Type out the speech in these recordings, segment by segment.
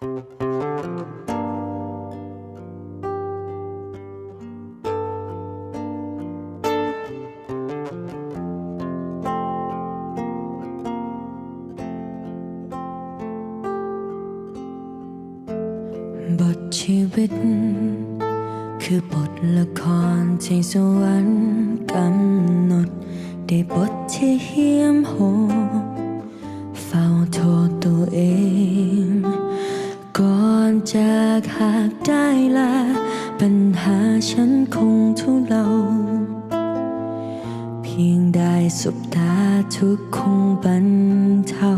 บทชีวิต คือบทละครที่สวรรค์กำหนดได้บทที่เหี้ยมโหดเฝ้าโทษตัวเองากหากได้ลา ปัญหาฉันคงทุเลา เพียงได้สบตาทุกคงบรรเทา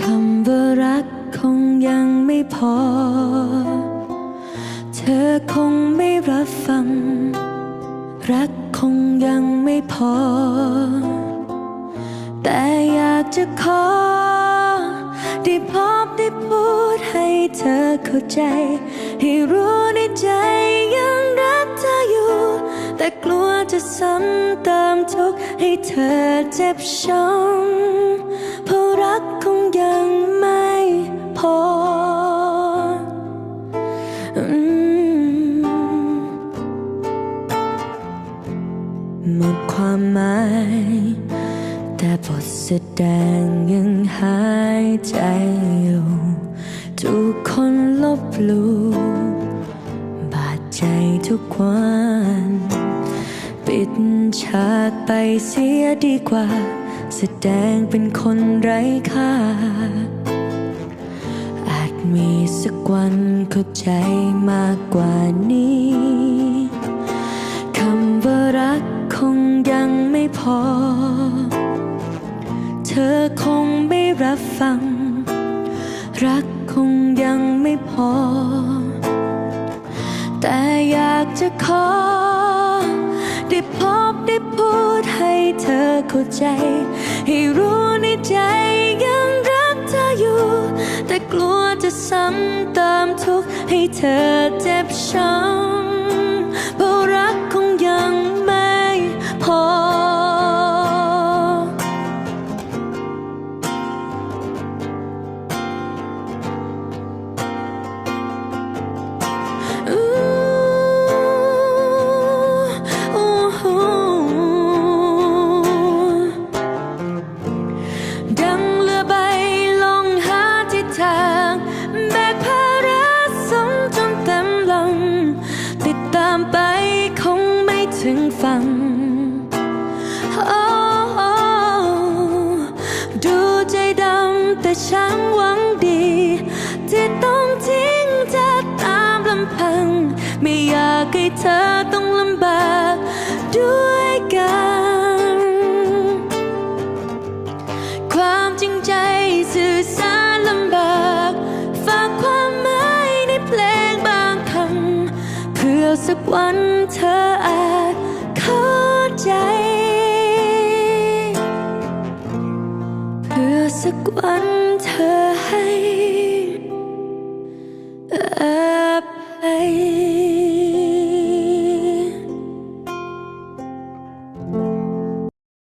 คำว่ารักคงยังไม่พอ เธอคงไม่รับฟัง รักคงยังไม่พอ แต่อยากจะขอ ได้พบได้พูด เธอเข้าใจ ให้รู้ในใจยังรักเธออยู่ แต่กลัวจะซ้ำเติมทุกข์ให้เธอเจ็บช้ำเพราะรักคงยังไม่พอหมดความหมายแต่บทแสดงยังหายใจอยู่ ทุกคนลบลู่บาดใจทุกวัน ปิดฉากไปเสียดีกว่า แสดงเป็นคนไร้ค่า อาจมีสักวันเข้าใจมากกว่านี้คำว่ารักคงยังไม่พอ เธอคงไม่รับฟัง รักคงยังไม่พอ แต่อยากจะขอ ได้พบได้พูดให้เธอเข้าใจ ให้รู้ในใจยังรักเธออยู่ แต่กลัวจะซ้ำเติมทุกข์ให้เธอเจ็บช้ำ ถึงฝั่งโอ้ดูใจดำแต่ฉันหวังดี ที่ต้องทิ้งเธอตามลำพัง ไม่อยากให้เธอต้องลำบากด้วยกัน ความจริงใจสื่อสารลำบากฝากความหมายในเพลงบางคำเพื่อสักวันเธออาจ ใจ เพื่อสักวันเธอให้